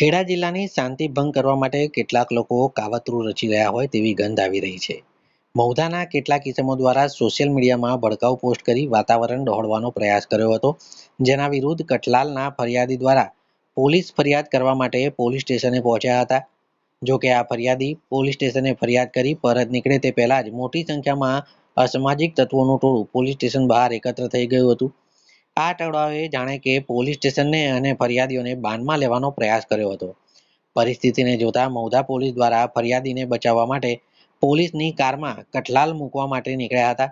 ખેડા જિલ્લાની શાંતિ ભંગ કરવા માટે કેટલાક લોકો કાવતરું રચી રહ્યા હોય તેવી ગંધ આવી રહી છે. મૌધાના કેટલાક ઇસમો દ્વારા સોશિયલ મીડિયામાં ભડકાઉ પોસ્ટ કરી વાતાવરણ ડહોળવાનો પ્રયાસ કર્યો હતો, જેના વિરુદ્ધ કટલાલના ફરિયાદી દ્વારા પોલીસ ફરિયાદ કરવા માટે પોલીસ સ્ટેશને પહોંચ્યા હતા. જો કે આ ફરિયાદી પોલીસ સ્ટેશને ફરિયાદ કરી પરત નીકળે તે પહેલા જ મોટી સંખ્યામાં અસામાજિક તત્વોનું ટોળું પોલીસ સ્ટેશન બહાર એકત્ર થઈ ગયું હતું. આ ટોળાએ જાણે કે પોલીસ સ્ટેશનને અને ફરિયાદીઓને બાનમાં લેવાનો પ્રયાસ કર્યો હતો. પરિસ્થિતિને જોતા મૌધા પોલીસ દ્વારા ફરિયાદીને બચાવવા માટે પોલીસની કારમાં કઠલાલ મૂકવા માટે નીકળ્યા હતા.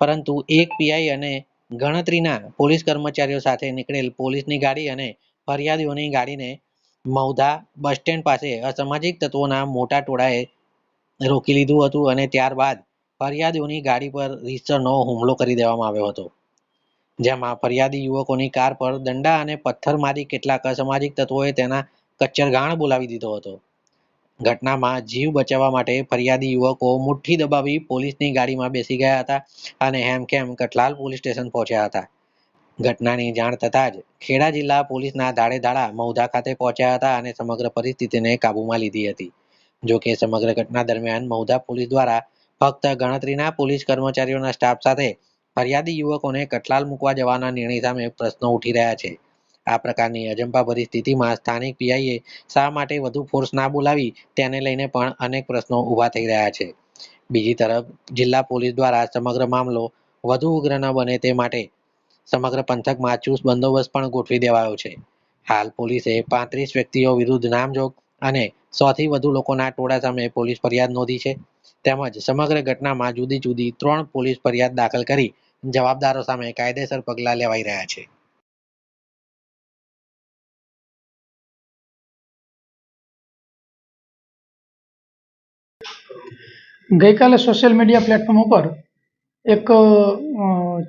પરંતુ એક પીઆઈ અને ગણતરીના પોલીસ કર્મચારીઓ સાથે નીકળેલ પોલીસની ગાડી અને ફરિયાદીઓની ગાડીને મૌધા બસ સ્ટેન્ડ પાસે અસામાજિક તત્વોના મોટા ટોળાએ રોકી લીધું હતું અને ત્યારબાદ ફરિયાદીઓની ગાડી પર રીતસરનો હુમલો કરી દેવામાં આવ્યો હતો. જેમાં ફરિયાદી યુવકોની કાર પર દંડા અને પથ્થર મારી કેટલાક અસામાજિક તત્વોએ તેના કચ્છરગાણ બોલાવી દીધો હતો. ઘટનામાં જીવ બચાવવા માટે ફરિયાદી યુવકો મુઠ્ઠી દબાવી પોલીસની ગાડીમાં બેસી ગયા હતા અને હેમખેમ કઠલાલ પોલીસ સ્ટેશન પહોંચ્યા હતા. ઘટનાની જાણ થતાં જ ખેડા જિલ્લા પોલીસના દાડા મૌધા ખાતે પહોંચ્યા હતા અને સમગ્ર પરિસ્થિતિને કાબૂમાં લીધી હતી. જો કે સમગ્ર ઘટના દરમિયાન મૌધા પોલીસ દ્વારા ફક્ત ગણતરીના પોલીસ કર્મચારીઓના સ્ટાફ સાથે ફરિયાદી યુવકોને કટલાલ મૂકવા જવાના નિર્ણય સામે પ્રશ્નો ઉઠી રહ્યા છે. આ પ્રકારની અજંપા પરિસ્થિતિમાં સ્થાનિક પીઆઈએ શા માટે વધુ ફોર્સ ના બોલાવી તેને લઈને પણ અનેક પ્રશ્નો ઊભા થઈ રહ્યા છે. બીજી તરફ, જિલ્લા પોલીસ દ્વારા સમગ્ર મામલો વધુ ઉગ્ર ન બને તે માટે સમગ્ર પંથકમાં ચુસ્ત બંદોબસ્ત પણ ગોઠવી દેવાયો છે. હાલ પોલીસે પાંત્રીસ વ્યક્તિઓ વિરુદ્ધ નામજોગ અને સોથી વધુ લોકોના ટોળા સામે પોલીસ ફરિયાદ નોંધી છે. તેમજ સમગ્ર ઘટનામાં જુદી જુદી ત્રણ પોલીસ ફરિયાદ દાખલ કરી જવાબદારો સામે કાયદેસર પગલાં લેવાઈ રહ્યા છે. ગઈકાલે સોશિયલ મીડિયા પ્લેટફોર્મ ઉપર એક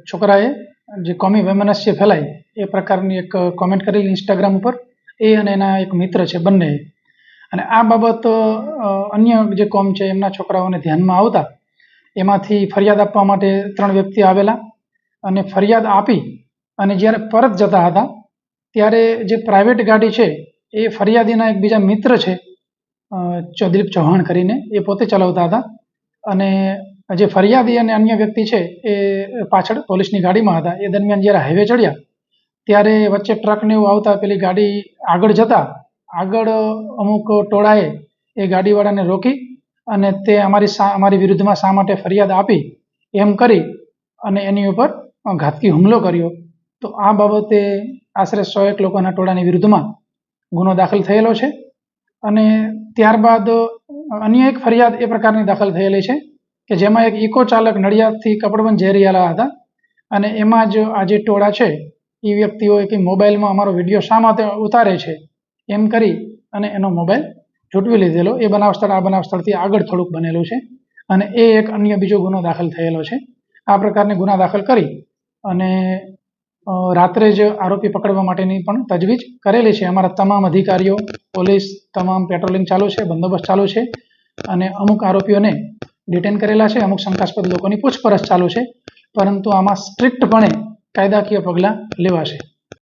છોકરાએ જે કોમી વૈમનસ્ય ફેલાય એ પ્રકારની એક કોમેન્ટ કરેલી ઇન્સ્ટાગ્રામ ઉપર. એ અને એના એક મિત્ર છે બંને અને આ બાબત અન્ય જે કોમ છે એમના છોકરાઓને ધ્યાનમાં આવતા એમાંથી ફરિયાદ આપવા માટે ત્રણ વ્યક્તિ આવેલા અને ફરિયાદ આપી અને જ્યારે પરત જતા હતા, ત્યારે જે પ્રાઇવેટ ગાડી છે, એ ફરિયાદીના એક બીજા મિત્ર છે ચૌદીપ ચૌહાણ કરીને એ પોતે ચલાવતા હતા અને જે ફરિયાદી અને અન્ય વ્યક્તિ છે, એ પાછળ પોલીસની ગાડીમાં હતા. એ દરમિયાન જ્યારે હાઈવે ચડ્યા, ત્યારે વચ્ચે ટ્રકને એવું આવતા પેલી ગાડી આગળ જતા, આગળ અમુક ટોળાએ એ ગાડીવાળાને રોકી અને તે અમારી અમારી વિરુદ્ધમાં શા માટે ફરિયાદ આપી, એમ કરી અને એની ઉપર ઘાતકી હુમલો કર્યો. તો આ બાબતે આશરે સો એક લોકોના ટોળાની વિરુદ્ધમાં ગુનો દાખલ થયેલો છે. અને ત્યારબાદ અન્ય એક ફરિયાદ એ પ્રકારની દાખલ થયેલી છે કે જેમાં એક ઇકો ચાલક નડિયાદથી કપડબંધ જઈ રહેલા હતા અને એમાં જ આ જે ટોળા છે એ વ્યક્તિઓએ કે મોબાઈલમાં અમારો વીડિયો શા માટે ઉતારે છે, એમ કરી અને એનો મોબાઈલ ઝૂંટવી લીધેલો. એ બનાવ સ્થળ, આ બનાવ સ્થળથી આગળ થોડુંક બનેલું છે. અને એ એક અન્ય બીજો ગુનો દાખલ થયેલો છે. આ પ્રકારની ગુના દાખલ કરી અને રાત્રે જ આરોપી પકડવા માટેની પણ તજવીજ કરેલી છે. અમારા તમામ અધિકારીઓ, પોલીસ, તમામ પેટ્રોલિંગ ચાલુ છે, બંદોબસ્ત ચાલુ છે અને અમુક આરોપીઓને ડિટેન કરેલા છે. અમુક શંકાસ્પદ લોકોની પૂછપરછ ચાલુ છે. પરંતુ આમાં સ્ટ્રિક્ટપણે કાયદાકીય પગલાં લેવાશે.